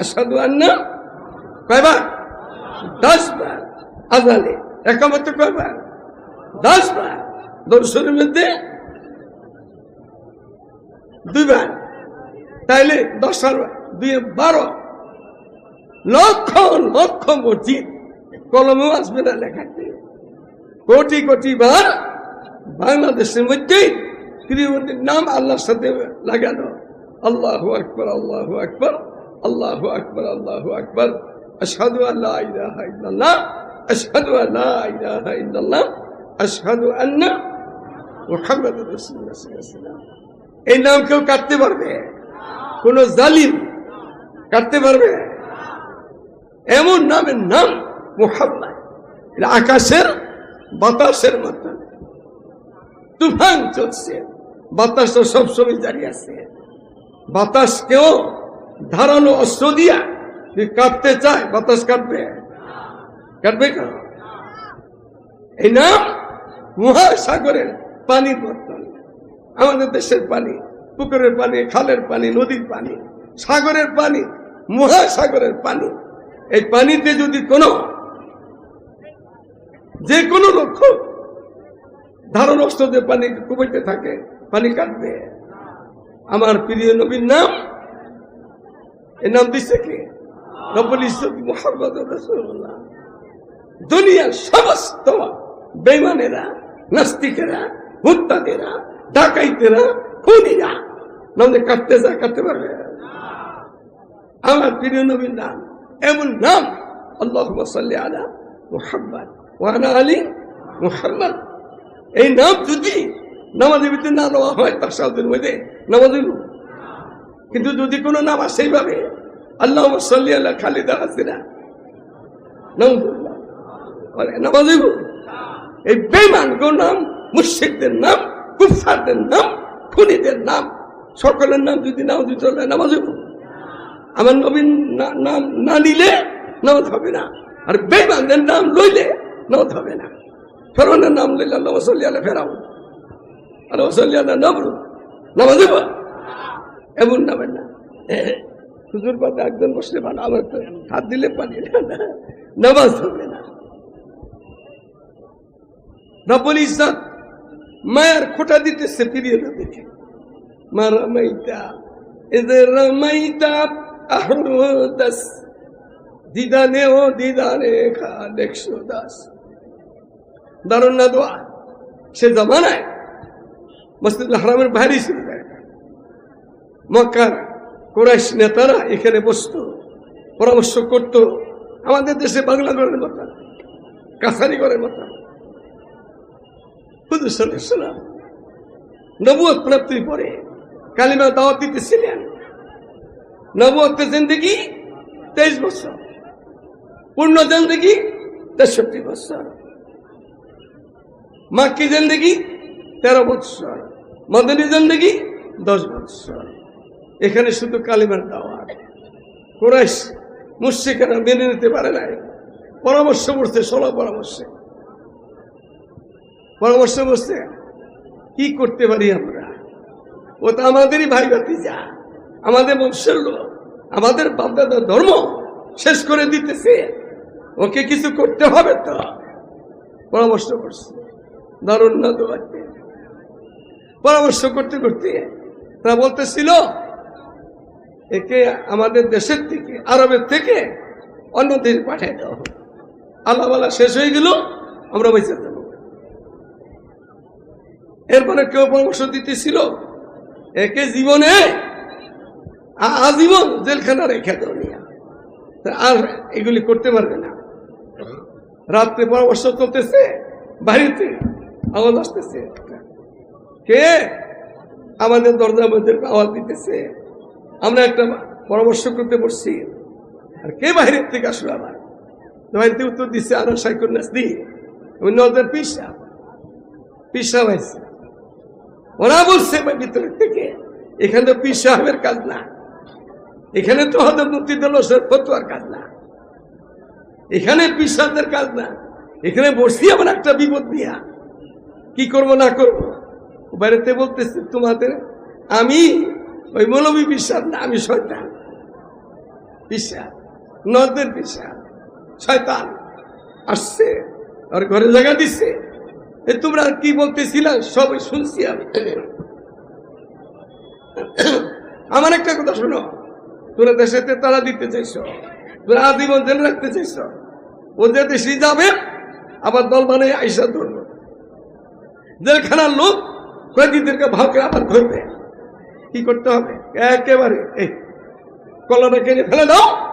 আসাদু আন্না কয়বার দশ বার আজানে একামত কয়বার দশ বার দর্শনের মধ্যে দুইবার। তাইলে দশ দুই, বারো লক্ষ লক্ষ মসজিদ কলমেও আসবে না লেখাতে কোটি কোটি বার বাংলাদেশের মধ্যেই প্রিয়মন্ত্রীর নাম আল্লাহর সাথে লাগানো। আল্লাহু আকবর আল্লাহু আকবর। আল্লাহু আকবর আল্লাহু আকবর। আশহাদু আল্লাহ আশহাদু আল্লাহ আলাইহি ওয়াসাল্লাম। এই নাম কেউ কাটতে পারবে? কোন জালিম কাটতে পারবে? এমন নামের নাম মোহাম্মদ। আকাশের বাতাসের মতন। তুফান চলছে। বাতাস তো সবসময় জারি আছে। বাতাসকেও ধারালো অস্ত্র দিয়া কাটতে চায়, বাতাস কাটবে কাটবে এই নাম মহাসাগরের পানির মতন আমাদের দেশের পানি, পুকুরের পানি, খালের পানি, নদীর পানি, সাগরের পানি, মহাসাগরের পানি। এই পানিতে যদি কোনো, যে কোনো লক্ষ্য ধারণ অস্ত্র পানি কুবাইতে থাকে, পানি কাটবে আমার প্রিয় নবীর নাম এর নাম দিচ্ছে কি? রব্বুল ইজ্জত মুহাম্মদ রাসূলুল্লাহ। দুনিয়ার সমস্ত বেমানেরা নাস্তিকেরা হুত্তাদেরা ডাকাইতেরা, খুনিরা নামে কাটতে যা কাটতে পারবে? আমার প্রিয় নবীর নাম, এমন নাম আল্লাহ আলা মুহাম্মদ ওয়ানা আলী মুহাম্মদ। এই নাম যদি নামাজের ভিতরে না নেওয়া হয়, তার সাথে মধ্যে নামাজ হইল। কিন্তু যদি কোনো নাম সেইভাবে আল্লাহ সাল্লি আল্লাহ খালিদা হাসিনা। নামাজ এই বেমান নাম মুর্শিদদের নাম কুফারদের নাম, খুনিদের নাম, সকলের নাম যদি নাও দিতে হবে নামাজ আমার নবীন নাম না নিলে নামাজ হবে না। আর বেমানদের নাম লইলে নামাজ হবে না। ফেরনের নাম লইলে আল্লাহ সাল্লি আল্লাহ ফেরাও আল্লাহ সাল্লি আল্লাহ নবরু নামাজ এমন নামের না। হুজুর পাতে একজন বসলে ভালো আমার তো হাত দিলে পানি না। নামাজ হবে না। রব্বুল ইজ্জত, মায়ের খোটা দিতেছে, ফিরিয়ে না দেখে। মা রামাইতা এদের রামাইতা আহরুদাস দিদানে ও দিদানে খা একশো দাস। দারুণ না দোয়া। সে জমানায় মসজিদুল হারামের বাইরে ছিল। মক্কার কোরাইশ নেতারা এখানে বসতো, পরামর্শ করত, আমাদের দেশে বাংলা ঘরের মতো, কাছারি ঘরের মতো। নবুয় প্রাপ্তির পরে কালিমা দাওয়াত দিতেছিলেন। নবুয়তের জিন্দগি তেইশ বছর, পূর্ণ জিন্দগি তেষট্টি বছর। মাক্কি জিন্দগি তেরো বছর, মদনী জিন্দগি দশ বছর। এখানে শুধু কালিমার দাওয়াত। কুরাইশ মুশ্রিকেরা মেনে নিতে পারে নাই। পরামর্শ করছে, ষোলো পরামর্শে। পরামর্শ বসছে কি করতে পারি আমরা? ও তো আমাদেরই ভাই ভাতিজা, আমাদের বংশের লোক, আমাদের বাপদাদার ধর্ম শেষ করে দিতেছে। ওকে কিছু করতে হবে তো? পরামর্শ করছে। দারুণ না পরামর্শ করতে করতে তারা বলতেছিল একে আমাদের দেশের থেকে, আরবের থেকে অন্য দেশে পাঠিয়ে দেওয়া হবে আল্লাহ শেষ হয়ে গেল, আমরা বেঁচে যাব এরপরে কেউ পরামর্শ দিতেছিল, একে জীবনে আজীবন জেলখানা রেখে দাও নিয়া। আর এগুলি করতে পারবে না। রাত্রে পরামর্শ চলতেছে বাড়িতে আওয়াজ আসতেছে। কে? আমাদের দরজা মধ্যে আওয়াজ দিতেছে। আমরা একটা পরামর্শ করতে বসছি। আর কে বাইরের থেকে আসলো আবার? বাইরে উত্তর দিচ্ছে আরও সাইকুল নাসদি ওই নজর পিসা। পিসা হয়েছে ওরা বলছে ভিতরের থেকে। এখানে তো পীর সাহেবের কাজ না। এখানে তো হয়তো মুক্তি দিল ফতুয়ার কাজ না। এখানে পীর সাহেবদের কাজ না। এখানে বসছি আমার একটা বিপদ দিয়া। কি করব, না করব? বাইরেতে বলতেছে, তোমাদের, আমি ওই মৌলবী বিশ্বাস না, আমি শয়তান। পিসা নদের পিসা শয়তান আসছে আর ঘরে জায়গা দিচ্ছে এ তোমরা আর কি বলতেছিলা? সবই শুনছি আমি। আমার একটা কথা শোনো। তোরা দেশেতে তারা দিতে চাইছ তোরা আজীবন জেলে রাখতে চাইছ। ও যে দেশে যাবে, আবার দল মানে আইসা ধরব। জেলখানার লোক কয়েকদিনদেরকে ভাগ করে আবার ধরবে। কি করতে হবে? একেবারে, এই, কলাটা কেটে ফেলে দাও।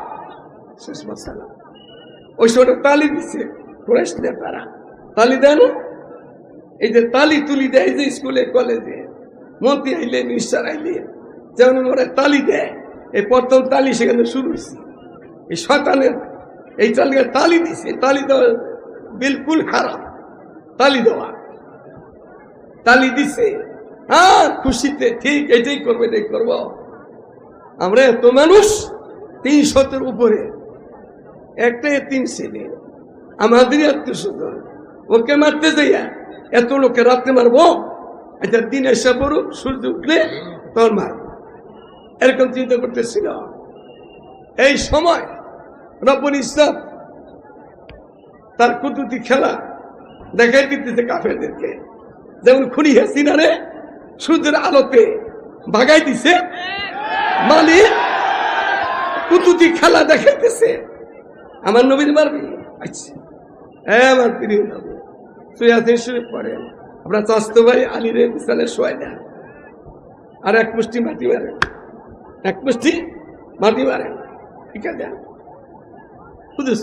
শেষ মশালা। ওই সময় তালি দিচ্ছে কুরাইশ তারা। তালি না? এই যে তালি তুলি দেয় যে স্কুলে, কলেজে। মন্ত্রী আইলে মিনিস্টার আইলে, যেমন ওরা তালি দেয়, এই প্রথম তালি সেখানে শুরু হয়েছে এই শয়তানের, এই তালিকা তালি দিছে। তালি দেওয়া বিলকুল খারাপ। তালি দেওয়া। তালি দিছে। হ্যাঁ খুশিতে ঠিক এটাই করব এটাই করব। আমরা এত মানুষ তিনশতের উপরে। একটা তিন ছেলে আমাদেরই আত্মীয় স্বজন। ওকে মারতে যাইয়া এত লোকে রাত্রে মারবো আচ্ছা দিন এসে পড়ুক, সূর্য উঠলে তোর মার। এরকম চিন্তা করতেছিল। এই সময় রব্বুল ইসলাম তার কুতুতি খেলা দেখাই দিতেছে কাফেরদেরকে। যেমন খুনি হাসিনারে সূর্যের আলোতে ভাগাই দিছে। মালিক কুতুতি খেলা দেখাইতেছে। আমার নবীর মারবি আচ্ছা। হ্যাঁ আমার প্রিয় নবী। আপনার চাস্তো ভাই আলীরে বিশালে শোয়াই দেন আর এক মুষ্টি মাটি মারেন এক মুষ্টি মাটি মারেন ঠিক আছে?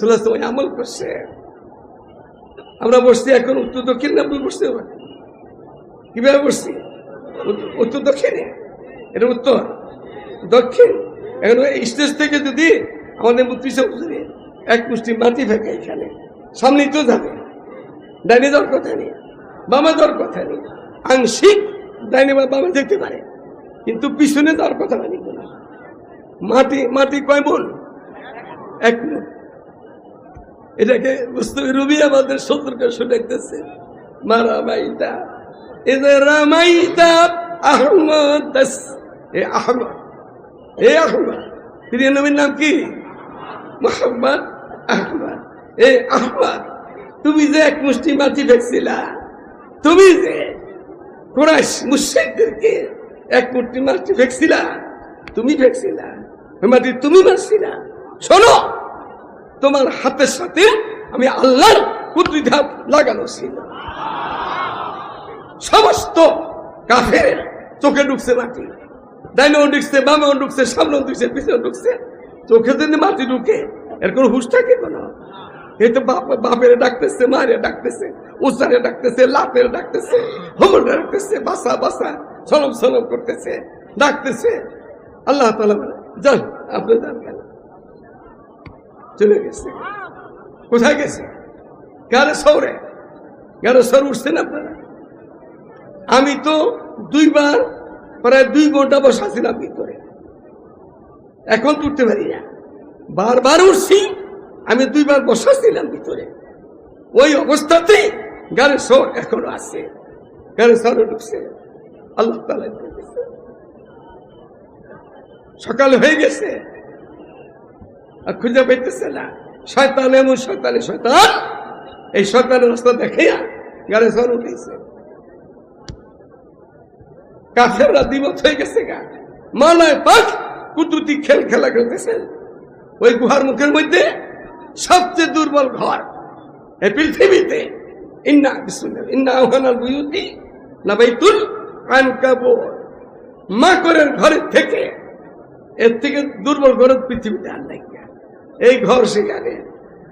ষোলো সময় আমল করছে। আমরা বসছি এখন উত্তর দক্ষিণ না বসতে হবে। কীভাবে বসছি? উত্তর- দক্ষিণে। এটা উত্তর। দক্ষিণ। এখন স্টেজ থেকে যদি আমাদের মুক্তি চৌধুরী এক মুষ্টি মাটি ফেঁকে এখানে, সামনেই তো যাবে। ডাইনে যাওয়ার কথা নেই, বামে যাওয়ার কথা নেই। আংশিক ডাইনে বা বামে যেতে পারে, কিন্তু পিছনে যাওয়ার কথা নেই মাটি মাটি কয় বোন এক এটাকে বুঝতে রবি আমাদের সতর্ক শুনেতেছে মারা মাইতা এদের রামাইতা আহমদ এ আহমদ প্রিয় নবীর নাম কি মোহাম্মদ আহমদ এ আহমদ তুমি যে এক মুষ্টি মাটি ফেকছিলা তুমি যে কোরাইশ মুর্শিদদেরকে এক মুষ্টি মাটি ফেকছিলা তুমি ফেকছিলা ওই মাটি তুমি মারছিলা শোনো তোমার হাতের সাথে আমি আল্লাহর কুদরতি হাত লাগানো ছিল সমস্ত কাফের চোখে ঢুকছে মাটি। ডাইনেও ঢুকছে বামেও ঢুকছে সামনেও ঢুকছে, পিছনে ঢুকছে। চোখে যদি মাটি ঢুকে, এর কোনো হুশ থাকে কোনো? এই তো বাপ, বাপের ডাকতেছে ডাকতেছে ডাকতেছে লাপের ডাকতেছে হোমরে ডাকতেছে, বাসা বাসা সলম সলম করতেছে, ডাকতেছে। আল্লাহ তালা যান, আপনি যান কেন? চলে গেছে। কোথায় গেছে? গারে শহরে? গারে শহর উঠছেন আপনারা? আমি তো দুইবার, প্রায় দুই ঘণ্টা বসা ছিলাম ভিতরে। এখন তো উঠতে পারি না। বারবার উঠছি, আমি দুইবার বসা ছিলাম ভিতরে। ওই অবস্থাতে গাড়ি শহর এখনও আছে। গাড়ি শহরে ঢুকছে। আল্লাহ সকাল হয়ে গেছে। আর খুঁজে পাইতেছে না। শয়তান এমন শয়তানে, শয়তান। এই শয়তানের রাস্তা দেখে গাড়ি শহর উঠেছে কাফেররা দিবত হয়ে গেছে গা। মালায় পাক কুতুতি খেল খেলা করতেছেন ওই গুহার মুখের মধ্যে সবচেয়ে দুর্বল ঘর এই পৃথিবীতে। ইন্না ইন্না আহনাল বুয়ুতি লাবাইতুল আনকাবুর। মাকড়ের ঘরের থেকে এর থেকে দুর্বল ঘর পৃথিবীতে আর নাই এই ঘর সেখানে।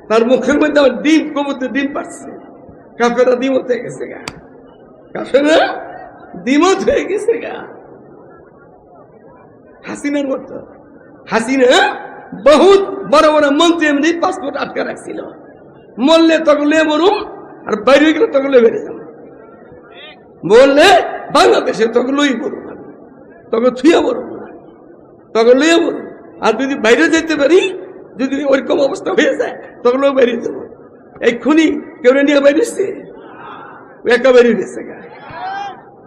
তার মুখের মধ্যে আমার ডিম কবুতে ডিম পাচ্ছে কাফেরা ডিমত হয়ে গেছে গা। কাফেরা ডিমত হয়ে গেছে গা। হাসিনার মতো। হাসিনা বহুত বড় বড় মন্ত্রী এমনি পাসপোর্ট আটকা রাখছিল। মরলে তগলে মরুম, আর বাইরে গেলে তগলে বেড়ে যাব বললে বাংলাদেশে তগলই মরুম আমি। তখন থুয়া মরুম না তখন লইয়া মরুম। আর যদি বাইরে যেতে পারি, যদি ওইরকম অবস্থা হয়ে যায়, তখন বেরিয়ে যাব। এই খুনি কেউ নিয়ে বেরিয়েছে একা বেরিয়ে গেছে গা।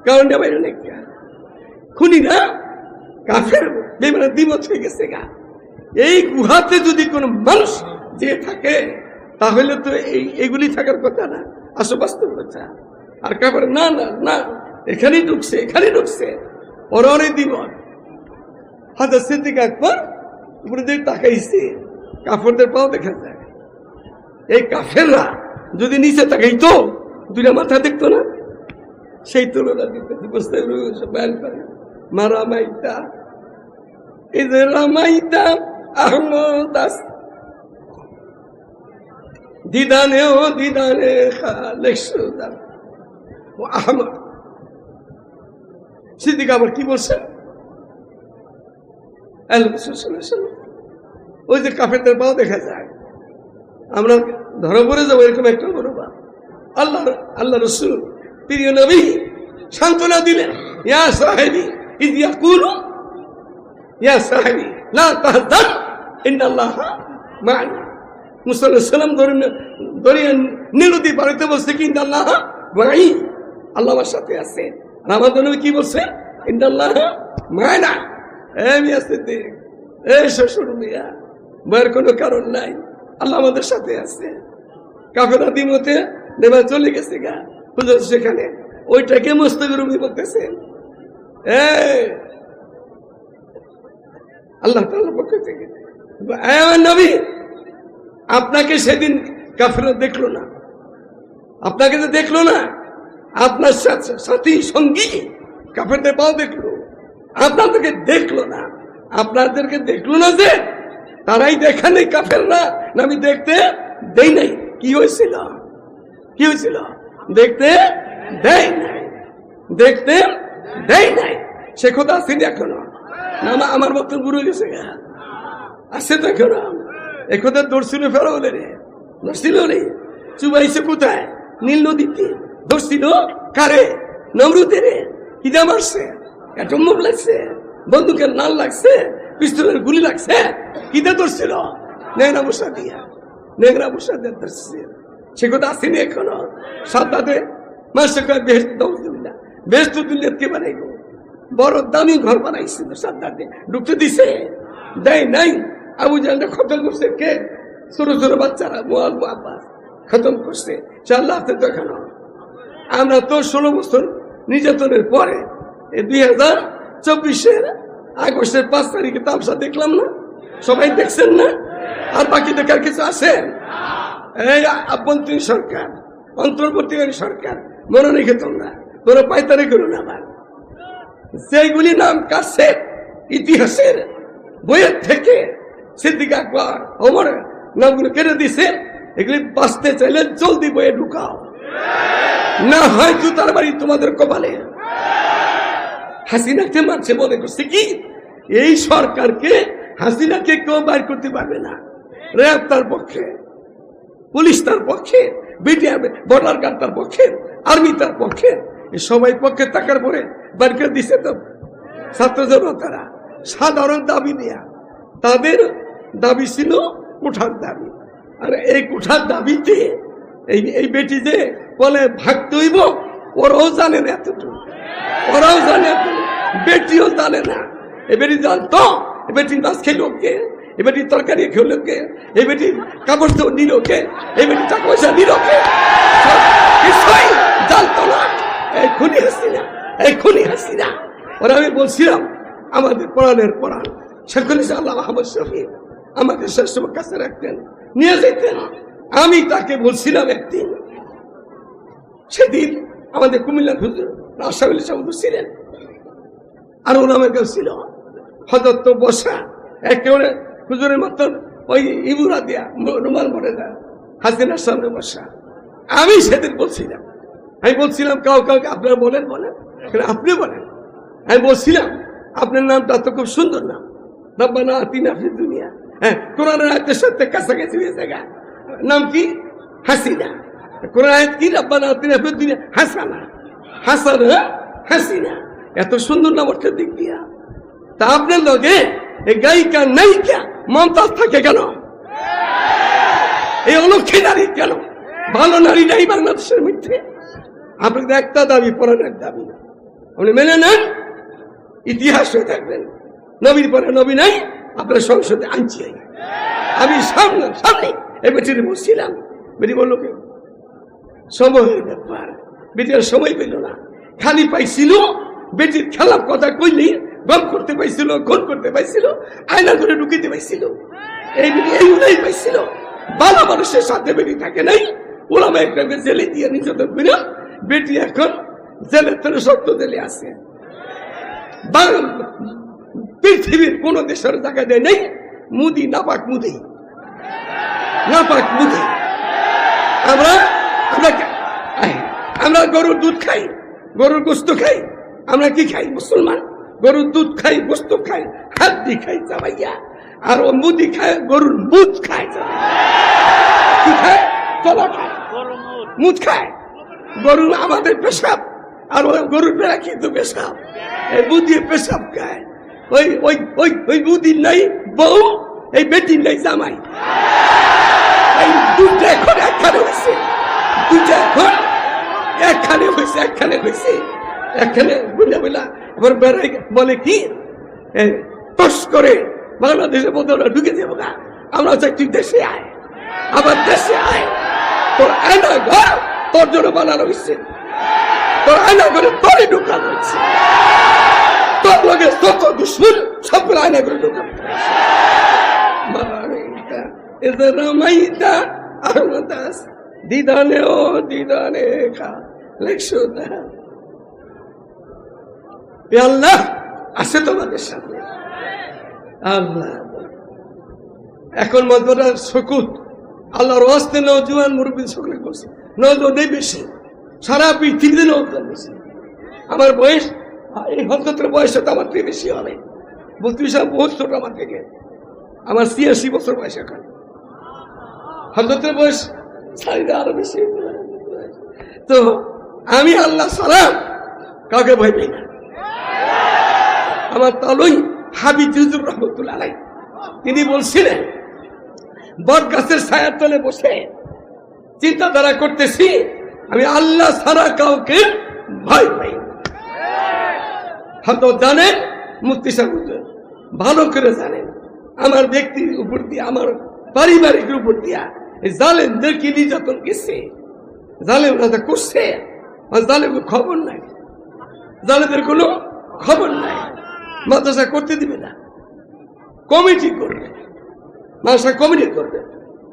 কারণ নিয়ে বাইরে নাকি খুনি না? কাফের বেমানে দ্বিমত হয়ে গেছে গা। এই গুহাতে যদি কোনো মানুষ যে থাকে, তাহলে তো এই, এগুলি থাকার কথা না। আসো বাস্তব কথা। আর কাপড় না না না, এখানেই ঢুকছে এখানেই ঢুকছে। পরে দিব। হাজার সিদ্দিক একবার উপরে দিয়ে তাকাইছে। কাপড়দের পাও দেখা যায়। এই কাফেররা যদি নিচে তাকাইতো, দুইটা মাথা দেখতো না? সেই তুলনা বুঝতে মা রামাইতা রামাইতা ও আহমদ। আবার কি বলছে? ওই যে কাফেরদের পাও দেখা যায়। আমরা ধরা পড়ে যাব, এরকম একটা মনোভাব আল্লাহ আল্লাহ রসুল প্রিয় নবী, সান্ত্বনা দিলেন, ইয়া সাহেবি ইদিয়া ইয়া সাহেবি পারিতে কি, ইন্নাল্লাহ মা'i আল্লাহ আমার সাথে আছে আর আমাদের কি বলছে? ইন্নাল্লাহ মা'না এ মিয়া এ শ্বশুর মিয়া ভয়ের কোনো কারণ নাই। আল্লাহ আমাদের সাথে আছে। কাফেরা দিমতে নেবা চলে গেছে গা। সেখানে ওইটাকে মুস্তাফিরুমি বলতেছে। আল্লাহ পক্ষ থেকে। নবী, আপনাকে সেদিন কাফেরা দেখল না। আপনাকে তো দেখল না, আপনার সাথী সঙ্গী কাফেরদের পাও দেখল। আপনাদেরকে দেখল না। আপনাদেরকে দেখল না যে তারাই দেখা নেই কাফেররা না আমি দেখতে দেই নাই। কি হয়েছিল? কি হয়েছিল? দেখতে দেয় নাই। দেখতে দেয় নাই। সে কথা আসেনি এখনও? না আমা- আমার মতন বুড়ো গেছে আছে তো এখনও? এ কথা দর্শিল ফেরো বলে রে দর্শিল রে চুবাইছে কোথায়? নীল নদীতে। দর্শিল কারে? নমরুদে রে কিদা মারছে মুখ লাগছে। বন্দুকের নাল লাগছে। পিস্তলের গুলি লাগছে। কিদা ধরছিল। নেংরা বসা দিয়া। নেংরা বসা দিয়ে ধরছে। সে কথা আসেনি এখনও। সাদ্দাতে মাসে কয় বেশ দৌদিল্লা বেশ তো দিল্লি কে বানাইব? বড় দামি ঘর বানাইছিল সাদ্দাতে ঢুকতে দিছে? দেয় নাই। আবু জানটা খতম করছে কে? ছোট ছোট বাচ্চারা, মোয়াল আব্বাস। খতম করছে। চাল্লাহ দেখানো আমরা তো ষোলো বছর নির্যাতনের পরে দুই হাজার চব্বিশের আগস্টের পাঁচ তারিখে তামসা দেখলাম না। সবাই দেখছেন না? আর বাকি দেখার কিছু আছে? এই আভ্যন্তরীণ সরকার অন্তর্বর্তীকারী সরকার মনে রেখে তোমরা তোরা পাইতারি করো না আবার। যেগুলি নাম কাছে ইতিহাসের বইয়ের থেকে সিদ্দিক আকবর অমর নামগুলো কেটে দিছে, এগুলি বাঁচতে চাইলে জলদি বইয়ে ঢুকাও। না হয় জুতার বাড়ি তোমাদের কপালে। হাসিনাকে মানছে মনে করছে কি? এই সরকারকে হাসিনাকে কেউ বাইর করতে পারবে না। র্যাব তার পক্ষে। পুলিশ তার পক্ষে বিটিআর বর্ডার গার্ড তার পক্ষে, আর্মি তার পক্ষে। সবাই পক্ষে থাকার পরে বাইর করে দিছে তো ছাত্র জনতারা সাধারণ দাবি নেয়া। তাদের দাবি ছিল কোঠার দাবি। আর এই কোঠার দাবিতে এই এই বেটি যে বলে, ভাগ হইব ওরাও জানে না এতটুকু। ওরাও জানে এতটুকু। বেটিও জানে না। এ বেটি জানতো, এ বেটি মাছ খেলো কে এ বেটি তরকারি কে? এ বেটি তো নিল কে? এ বেটি টাকা পয়সা নিল কে? না। ওরা আমি বলছিলাম, আমাদের পড়ানের পড়ান আল্লাহ মাহমুদ শফি আমাকে কাছে রাখতেন, নিয়ে যেতেন। আমি তাকে বলছিলাম একদিন, সেদিন আমাদের কুমিল্লার হুজুর রাশাউল সাহুদুর ছিলেন। আর ওনামের কেউ ছিল হজরত তো বসা একেবারে হুজুরের মতন ওই ইবুরা দিয়া রুমাল মরে দেয় হাসিনার সামনে বসা। আমি সেদিন বলছিলাম, আমি বলছিলাম, কাউ কাউকে আপনারা বলেন বলেন। আপনি বলেন। আমি বলছিলাম, আপনার নামটা তো খুব সুন্দর নাম। রব্বানা আতিনা ফিদ দুনিয়া। হ্যাঁ কোরআনের আয়াতের সাথে কাছাকাছি হয়ে জায়গা নাম কি? হাসিনা। কোরআন আয়াত কি? রব্বানা আতিনা ফিদ দুনিয়া। হাসানা। হাসানা হাসিনা। এত সুন্দর নাম অর্থের দিক দিয়া। তা আপনার লগে গায়িকা নায়িকা মমতাজ থাকে কেন? এই অলক্ষী নারী কেন? ভালো নারী নাই বাংলাদেশের মধ্যে। আপনাদের একটা দাবি পড়ানোর দাবি আপনি মেনে নেন, ইতিহাস হয়ে থাকবেন। নবীর পরে নবী নাই, আপনার সংসদে আনছি আমি। সামনে সামনে এই বেটির বসছিলাম বেটি বলল কি, সময়ের ব্যাপার। বেটির সময় পেল না। খালি পাইছিল, বেটির খেলার কথা কইলি গম করতে পাইছিল ঘন করতে পাইছিল, আয়না করে ঢুকিতে পাইছিল। এই পাইছিল। ভালো মানুষের সাথে বেটি থাকে নাই। ওলামা একটাকে জেলে দিয়ে নির্যাতন করে বেটি এখন জেলের থেকে সত্য জেলে আছে। পৃথিবীর কোন দেশের জায়গা দেয় নেই। মুদি, নাপাক মুদি। নাপাক মুদি। আমরা আমরা আমরা গরুর দুধ খাই, গরুর গোস্ত খাই। আমরা কি খাই? মুসলমান। গরুর দুধ খাই গোস্ত খাই হাড্ডি খাই চাবাইয়া আর ও মুদি খায় গরুর মুদ খায়। কি খায়? তলা খায়। মুদ। খায়। গরু আমাদের পেশাব আর ওই গরুর বেড়া কিন্তু পেশাব। এই বুদিয়ে পেশাব খায়। ওই ওই ওই ওই বুদির নাই বউ এই বেটির নাই জামাই। এই দুটা এখন একখানে হয়েছে দুটা এখন একখানে হয়েছে একখানে হয়েছে একখানে বুঝা বুঝলা এবার বলে, কি? টস করে বাংলাদেশে বোধ ঢুকে যাব না আমরা চাই তুই দেশে আয়। আবার দেশে আয়। তোর আয়না ঘর তোর জন্য বানানো হয়েছে। তোর আয়না ঘরে তোরই ঢুকানো হয়েছে। তোর লগে যত দুশ্মন সবগুলো আয়না করে ঢুকানো এদের রামাইতা আরমাতাস দিদানে ও দিদানে খা এ আল্লাহ, আছে তোমাদের সামনে। আল্লাহ। এখন মজবরা সকুত। আল্লাহর ওয়াস্তে নজওয়ান মুরব্বী সকলে করছে। নজওয়ানই বেশি। সারা পৃথিবীতে নজওয়ান বেশি। আমার বয়স এই হজরতের বয়সটা তো আমার থেকে বেশি হবে। বত্রিশ বহুত ছোট আমার থেকে। আমার ছিয়াশি বছর বয়স এখন। হজরতের বয়স সাইডে আরও বেশি তো আমি আল্লাহ সালাম কাউকে ভয় পাই না। আমার তালই হাবিজ হুজুর রহমতুল্লাহ আলাই। তিনি বলছিলেন বট গাছের ছায়ার তলে বসে চিন্তাধারা করতেছি, আমি আল্লাহ ছাড়া কাউকে ভয় পাই হয়তো জানেন মুক্তি সাহুজ ভালো করে জানেন, আমার ব্যক্তির উপর দিয়ে, আমার পারিবারিক উপর দিয়া এই জালেমদের কি নির্যাতন গেছে? জালেম রাজা করছে জালেমের খবর নাই। জালেমের কোনো খবর নাই। মাদ্রাসা করতে দিবে না। কমিটি করবে। মাসা কমিটি করবে।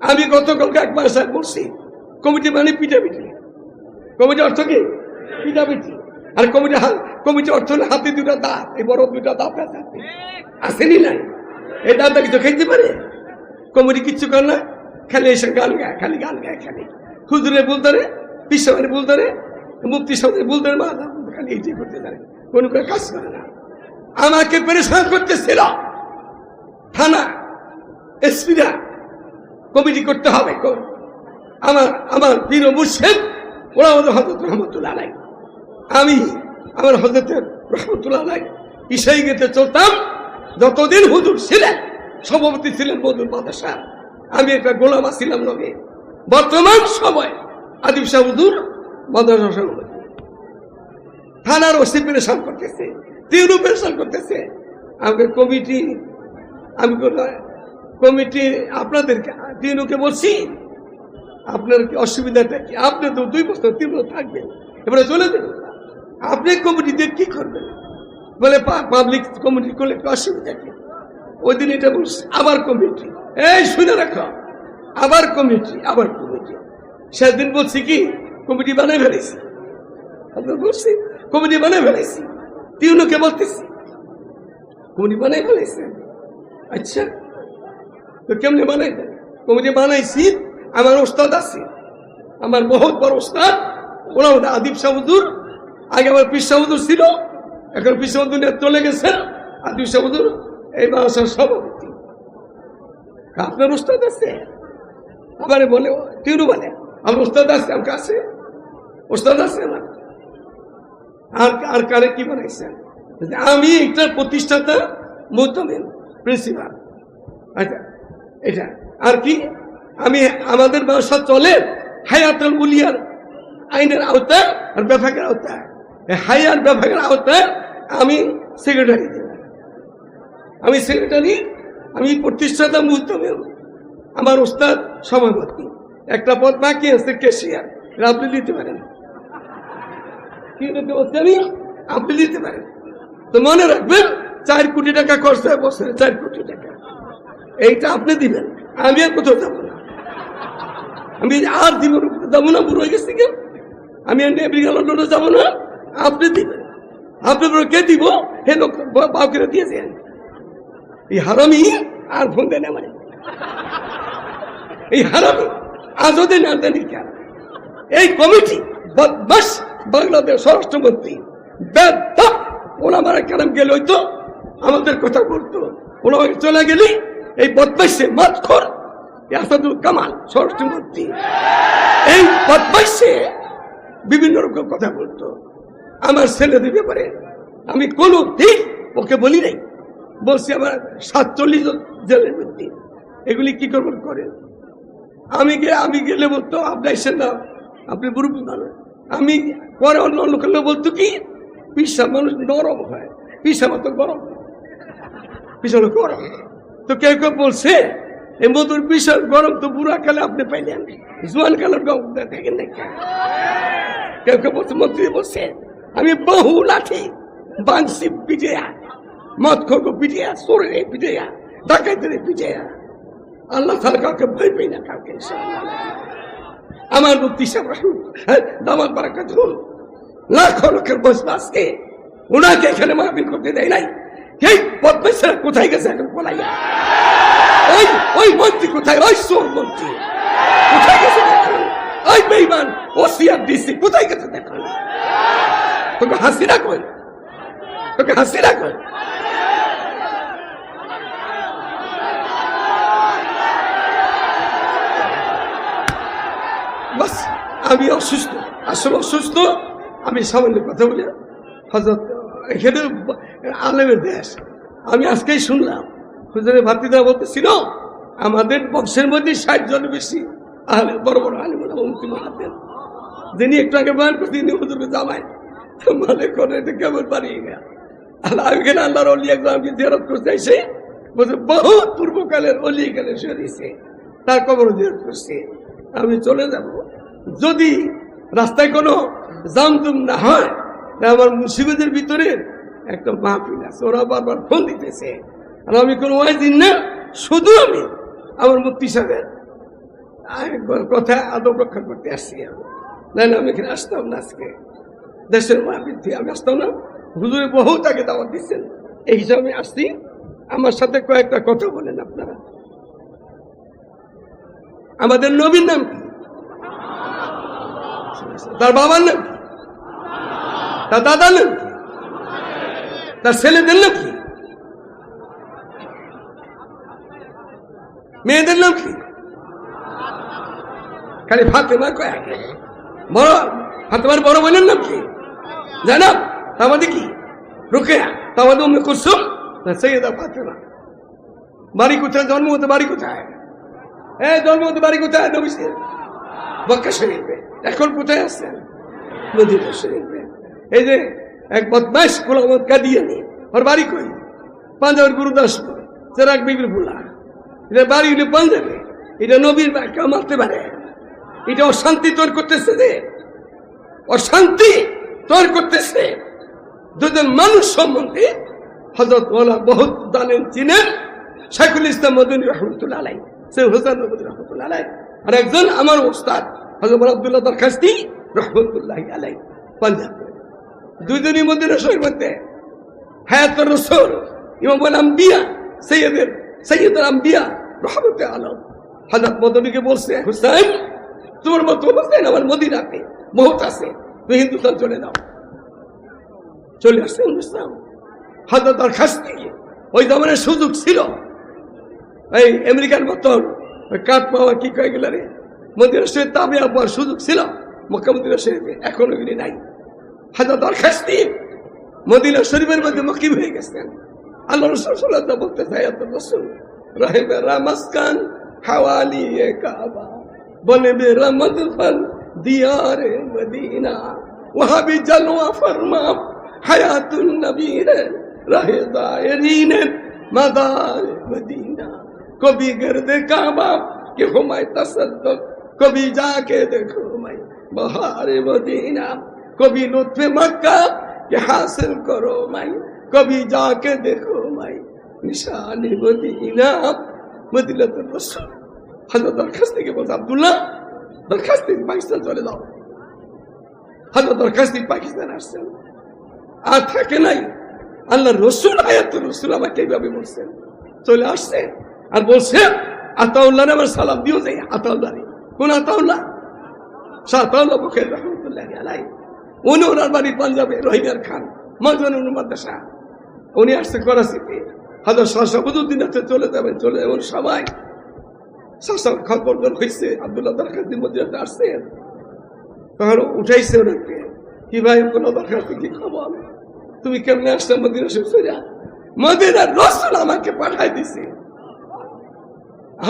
আমি গতকালকে এক মাসা বলছি কমিটি মানে পিঠাপিঠি। কমিটি অর্থ কি? পিঠাপিঠি। আর কমিটি কমিটি অর্থ হলো হাতে দুটা দাঁত, এই বড় দুটা দাঁত আছে। আসেনি নাই? এই দাঁতটা কিছু খাইতে পারে? কমিটি কিচ্ছু করে না। খালি এসে গান গায়, খালি গান গায়, খালি। হুজুরে বলতে রে বিশ্বমানে বলতে রে মুক্তি সামনে বলতে রে মা খালি এইটাই করতে জানে কোনো কাজ করে না। আমাকে পরেশান করতেছিল। থানা এসপিরা কমিটি করতে হবে। আমার আমার বীর মুর্শেদ ওরা আমাদের হজরত রহমতুল্লাহ আলাই আমি আমার হজরতের রহমতুল্লাহ আলাই ইসাই গেতে চলতাম। যতদিন হুজুর ছিলেন, সভাপতি ছিলেন বদুর মাদাসা আমি একটা গোলাম ছিলাম নগে বর্তমান সময় আদিব শাহ হুজুর মাদ্রাসা থানার ওসি পেরেশান করতেছে। তিনু করতেছে। আমাকে কমিটি, আমি কমিটি আপনাদেরকে, তিনুকে বলছি, আপনার কি অসুবিধাটা কি? আপনি তো দুই বছর, তিন বছর থাকবেন। এবারে চলে যাবেন আপনি কমিটিতে কি করবেন? বলে পাবলিক কমিটি করলে কি অসুবিধা কি? ওই দিন এটা বলছি, আবার কমিটি। এই, শুনে রাখো। আবার কমিটি আবার কমিটি। সেদিন বলছি কি, কমিটি বানাই ফেলেছি। বলছি, কমিটি বানাই ফেলেছি। তিউনুকে বলতেছি। কমিটি বানাই ফেলেছে আচ্ছা তো কেমনে বানাই? কমিটি বানাইছি, আমার ওস্তাদ আছে। আমার বহুত বড় ওস্তাদ ওরা আদিব সাহুদুর আগে আমার পিস সাহুদুর ছিল, এখন পিস সাহুদুর চলে গেছেন আদিব সাহুদুর এই মানুষের সভাপতি। আপনার ওস্তাদ আছে? আবার বলে তিনু বলে, আমার ওস্তাদ আছে আমার কাছে ওস্তাদ আছে আমার? আর আর কারে কি বানাইছেন? আমি এটার প্রতিষ্ঠাতা মুহতমিন প্রিন্সিপাল আচ্ছা এটা। আর কি? আমি আমাদের ব্যবসা চলে হায়াতুল উলিয়ার আইনের আওতায় আর বিভাগের আওতায়। হায়ার বিভাগের আওতায় আমি সেক্রেটারি আমি সেক্রেটারি আমি প্রতিষ্ঠাতা মুহূর্তমেও আমার ওস্তাদ সভাপতি। একটা পদ বাকি আছে কেশিয়ার এটা আপনি দিতে পারেন। কি আমি আপনি দিতে পারেন। তো মনে রাখবেন, চার কোটি টাকা খরচ হয় বছরে, চার কোটি টাকা। এইটা আপনি দিবেন, আমি আর কোথাও যাব না। আমি আর দিব যাব না, বুড়ো গেছি কেন আমি আমেরিকা লন্ডনে যাব না। আপনি দিবেন। আপনি কে দিব? হে লোক বাউ করে দিয়েছেন এই হারামি আর ফোন দেন আমার এই হারামি আজও দেন আর দেন, এই কমিটি বদমাস বাংলাদেশ স্বরাষ্ট্রমন্ত্রী। ওরা আমার কেরাম গেলে হইতো, আমাদের কথা বলতো। ওরা চলে গেলি এই বদমাইশে মাত খর আসাদুল কামাল স্বরাষ্ট্রমন্ত্রী। এই বদমাইশে বিভিন্ন রকম কথা বলতো। আমার ছেলেদের ব্যাপারে আমি কোনো দিন ওকে বলি নাই। বলছি, আমার সাতচল্লিশ জেলের মধ্যে, এগুলি কি করবেন করেন? আমি গে আমি গেলে বলতো, আপনি এসেন না, আপনি মুরব্বী মানুষ। আমি পরে অন্য অন্য করলে বলতো কি, পিসা মানুষ নরম হয়, পিসা মতো গরম। পিছনে গরম। তো কেউ কেউ বলছে এই মধুর বিশাল গরম তো বুড়া কালে আপনি পাইলেন। জোয়ান কালের গরম দেখেন কেউ। কেউ বলছে, মন্ত্রী বলছে, আমি বহু লাঠি বাংসি পিটিয়া। মদ খোরগো পিটিয়া সোরে পিটিয়া ডাকাইতে পিটিয়া। আল্লাহ তাহলে কাউকে ভয় পাই না কাউকে। আমার মুক্তি সাহেব রাহুল দামাল বারাকাত হল লাখো লোকের বসবাসকে ওনাকে এখানে মাহফিল করতে দেয় নাই। এই বদমাইশেরা কোথায় গেছে এখন বলাইয়া ওই ওই মন্ত্রী কোথায়? ওই সোর মন্ত্রী। কোথায় গেছে ওই বেইমান ও সিআরডিসি কোথায় গেছে দেখুন তোকে হাসিরা কই তোকে হাসিরা কই বাস আমি অসুস্থ, আসলে অসুস্থ, আমি সামান্য কথা বলি। হজরত এখানে আলেমের দেশ। আমি আজকেই শুনলাম হুজুরের ভাতিদা বলতেছিল, আমাদের বংশের মধ্যে ষাট জন বেশি আহলে বড় বড় আলিম মুক্তি মাহাতেন যিনি একটু আগে বয়ান করতে তিনি হুজুরকে জামাই। মানে করে এটা কেমন পারিয়ে গেল আমি চলে যাব। যদি রাস্তায় কোনো জামজুম না হয় আমার মুসিবতের ভিতরে একটা মাহফিল আছে। ওরা বারবার ফোন দিতেছে। আর আমি কোনো ওয়াইদিন না, শুধু আমি আমার মুক্তি সাহেবের কথা আদব রক্ষা করতে আসছি না না আমি এখানে আসতাম না আজকে। দেশের মাহফিল থেকে আমি আসতাম না। হুজুরে বহু তাকে দাওয়াত দিচ্ছেন। এই হিসাবে আমি আসছি। আমার সাথে কয়েকটা কথা বলেন আপনারা। আমাদের নবীর নাম কি? তার বাবার নাম? কি তার দাদার নাম? কি তার ছেলেদের নাম কি? মেয়েদের নাম কি? খালি ফাতেমা কয় বড় ফাতেমার বড় বোনের নাম কি? জানাব আমাদের কি? রুকেয়া। আমাদের উম্মে কুসুম? না সৈয়দা ফাতেমা। বাড়ি কোথায়? জন্ম হতে বাড়ি কোথায়? এ জন্ম হতে বাড়ি কোথায়? নবিসের মক্কা শরীফে। এখন কোথায় আছেন মদিনা এই যে এক বদমাস গোলামত কাদিয়ানি, ওর বাড়ি কই? পাঞ্জাবের গুরুদাসপুর চেরাক বিবির বুলা এটা বাড়ি হলে পাঞ্জাবে। এটা নবীর কেউ মারতে পারে। এটা অশান্তি তৈরি করতেছে যে। অশান্তি তৈরি করতেছে। দুজন মানুষ সম্বন্ধে হজরত ওলা বহুত জানেন, চিনেন শাইখুল ইসলাম মদিনী রহমতুল্লাহ আলাই সে হোসেন মদিনী রহমতুল্লাহ আলাই আর একজন আমার ওস্তাদ হজরত দরখাস্তি রহমতুল্লাহ আলাই পাঞ্জাব। দুজনই মদিনা শরীর মধ্যে হায়াত রসুল ইমাম আম্বিয়া সৈয়দের সৈয়দের আম্বিয়া রহমতে আলম। হাজার মদনীকে বলছে, হুসাইন, তোমার মতো হুসাইন আমার মদিনাতে বহুত আছে। তুমি হিন্দুস্তান চলে যাও। চলে আসছে হিন্দুস্তান। হাজার তার খাস থেকে ওই জমানের সুযোগ ছিল। এই আমেরিকার মতন কাঠ পাওয়া কি কয়ে গেল রে? মদিনা শরীফ দাবি আব্বার সুযোগ ছিল। মক্কা মদিনা শরীফে এখন ওইগুলি নাই। হাজার দরখাস্তি মদিনা শরীফের মধ্যে মকিম হয়ে গেছেন। আল্লাহ রসুল বলতে চাই আল্লাহ রসুল রাহেবে রামাসকান হাওয়ালি কাবা, বনে বে রমদ ফল দিয়ারে মদিনা ওহা বি জালওয়া ফরমা হায়াতুন নবীর রাহে দায়রিন মাদার মদিনা কবি গর্দে কাবা কে হুমায় তাসাদ্দুক कभी जाके देखो मैं बहार मदीना कभी लुत्फ मक्का के हासिल करो मैं कभी जाके देखो मैं निशान मदीना মদিনাতুর রসুল হজরত দরখাস্ত থেকে বলছে আব্দুল্লাহ দরখাস্ত দিন পাকিস্তান চলে যাও হজরত দরখাস্ত দিন পাকিস্তান আসছেন আর থাকে নাই আল্লাহ রসুল আয়াতুর রসুল আমাকে এইভাবে বলছেন চলে আসছে আর বলছে আতাউল্লাহ আমার সালাম দিও যাই আতাউল্লাহ উনি ওনার বাড়ি পাঞ্জাবে খান মাদ্রাসা। উনি করাচিতে। আছে চলে যাবেন চলে যাবেন সবাই। খবর হয়েছে আব্দুল্লাহ দরখাস্তির মধ্যে আসছে তখন উঠাইছে ওনাকে। কি ভাই কোনো দরখাস্ত কি খবর? তুমি কেমনে আসছো মদিনা সুসরা মদিনার রসুল আমাকে পাঠাই দিছে।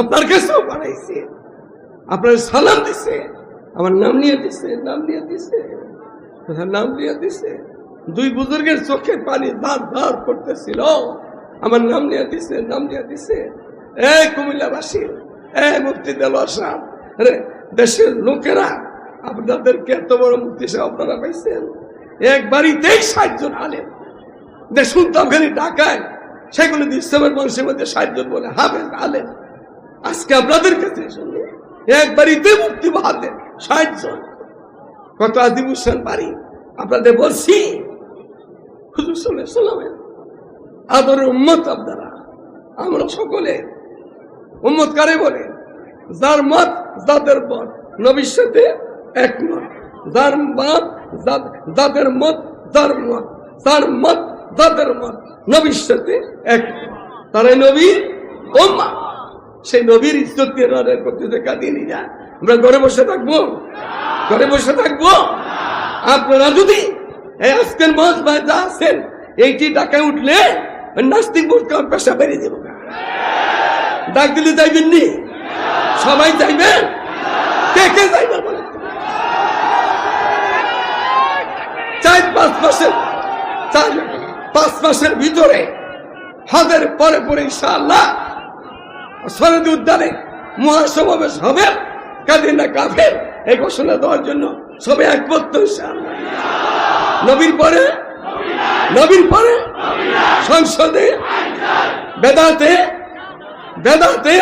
আপনার কাছেও পাঠাইছে। আপনার সালাম দিছে, আমার নাম নিয়ে দিছে, নাম নিয়ে দিছে নাম নিয়ে দিছে। দুই বুজুর্গের চোখে পানি ধার ধার করতেছিল। আমার নাম নিয়ে দিছে, নাম নিয়ে দিছে। এ কুমিল্লাবাসী, এ মুক্তি দেল আরে দেশের লোকেরা, আপনাদেরকে এত বড় মুক্তি সাহেব আপনারা পাইছেন। এক বাড়িতেই ষাটজন আলেন যে শুনতাম খালি ঢাকায়, সেগুলো ইসলামের মানুষের মধ্যে ষাটজন বলে হাবেন আলেন আজকে আপনাদের কাছে শুনলে এক বাড়িতে মুক্তি বাহাতেন ষাট জন। কত আদিম হোসেন বাড়ি? আপনাদের বলছি, হুজুর সাল্লাহ উম্মত আপনারা। আমরা সকলে উম্মত কারে বলে? যার মত, যাদের মত, নবীর সাথে একমত। যার মত যাদের মত, যার মত। যার মত, যাদের মত, নবীর সাথে একমত। তারাই নবী ওম্মা সেই নবীর ইজ্জত দিয়ে রানের করতে দেখা দিয়ে নিয়ে যায় আমরা ঘরে বসে থাকব? ঘরে বসে থাকব? আপনারা যদি, এই আজকের মাস বা যা আছেন, এইটি টাকায় উঠলে নাস্তিক বোর্ডকে আমার পেশা বেরিয়ে দেবো ডাক দিলে যাইবেন নি? সবাই যাইবেন? কে কে যাইবেন চার পাঁচ মাসের, চার পাঁচ মাসের ভিতরে, হাজার পরে পরে ইনশাআল্লাহ সরদি উদ্যানে মহাসমাবেশ হবে, কাদের না কাফের? এই ঘোষণা দেওয়ার জন্য সবাই একমত নবীর পরে? নবীর পরে? সংসদে? বেদাতে? বেদাতে?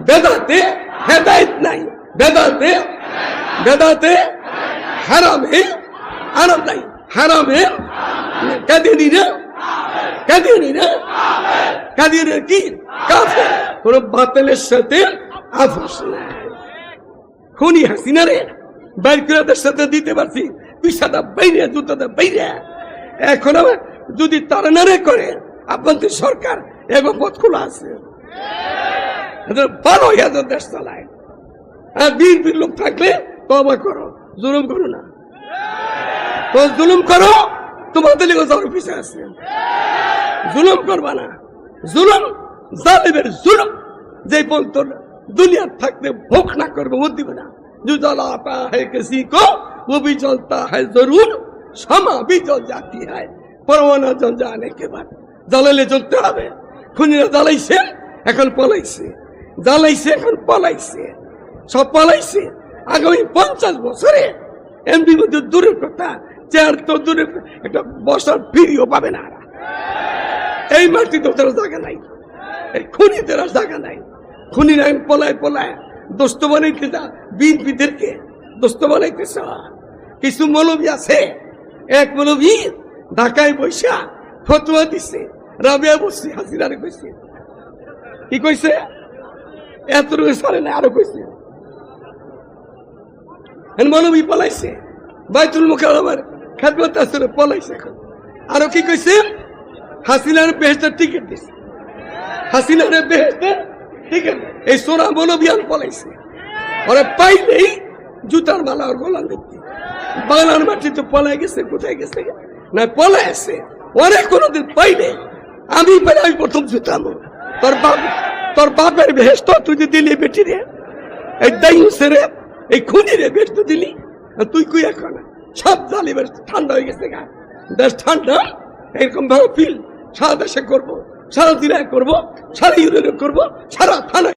বেদাতে হেদায়ত নাই। বেদাতে? বেদাতে হারামে? আরাম নাই। হারামে? কাদিনীরা কাদিনীরা কাদিনের কি? কাফের। কোন বাতিলের সাথে আপোষ খুনি হাসিনা রে বাইকুলাদের সাথে দিতে পারছি। পিসাটা বাইরে জুতাটা বাইরে। এখন যদি তারা না রে করে, আপনাদের সরকার এবং পথ খোলা আছে ভালো ইয়াদের দেশ চালায়। আর বিএনপির লোক থাকলে তবা করো, জুলুম করো না। তো জুলুম করো, তোমাদের লিগে যাওয়ার পিছিয়ে আছে। জুলুম করবে না। জুলুম, জালিমের জুলুম। যে বলতো দুনিয়ার থাকতে ভোগ না করবে, ও দিবে না। জুজলাতা হ্যাঁ কিসি কো, ও ভি জলতা হ্যাঁ জরুর। ক্ষমা ভি জল জাতি হ্যাঁ পরমানা জল জানে কে বার জ্বালালে জ্বলতে হবে। খুনিরা জ্বালাইছে, এখন পলাইছে। জ্বালাইছে, এখন পলাইছে। সব পলাইছে। আগামী পঞ্চাশ বছরে এমনি দূরের কথা, চেয়ার তো দূরে একটা বসার ফিরিও পাবে না। এই মাটিতে ওদের জায়গা নাই। এই খুনিদের আর জায়গা নাই। খুনিরা এখন পলায় পলায় দোস্ত বানাইতে যা, বিএনপিদেরকে দোস্ত বানাইতেছে কিছু মৌলবী আছে। এক মৌলবী ঢাকায় বৈশা ফতুয়া দিছে, রাবিয়া বসছি, হাসিনারে কইছে। কি কইছে? এত সারে না আরও কইছে। মৌলবী পলাইছে, বাইতুল মুখে মুখার খেদমত আসলে পলাইছে এখন। আরও কি কইছে? হাসিনার বেহেস্তের টিকিট দিছে। হাসিনারে বেহেস্তের টিকিট এই সোনা মৌলবিয়ান পলাইছে। ওরা পাইলেই জুতার মালা ওর গোলাম দেখতে বাংলার মাটিতে পলাই গেছে, কোথায় গেছে? না পলাই আছে। ওরে কোনোদিন পাইলে আমি পাই আমি প্রথম জুতামো তোর বাপ, তোর বাপের ভেস্ত তুই যে দিলি বেটি রে, এই দাই রে এই খুনি রে ভেস্ত দিলি তুই কুই এখন সব জালিমের ঠান্ডা হয়ে গেছে গা। দেশ ঠান্ডা, এরকম ভাবে ফিল সারা দেশে করব সারা জেলায় করব সারা ইউনিয়নে করব সারা থানায়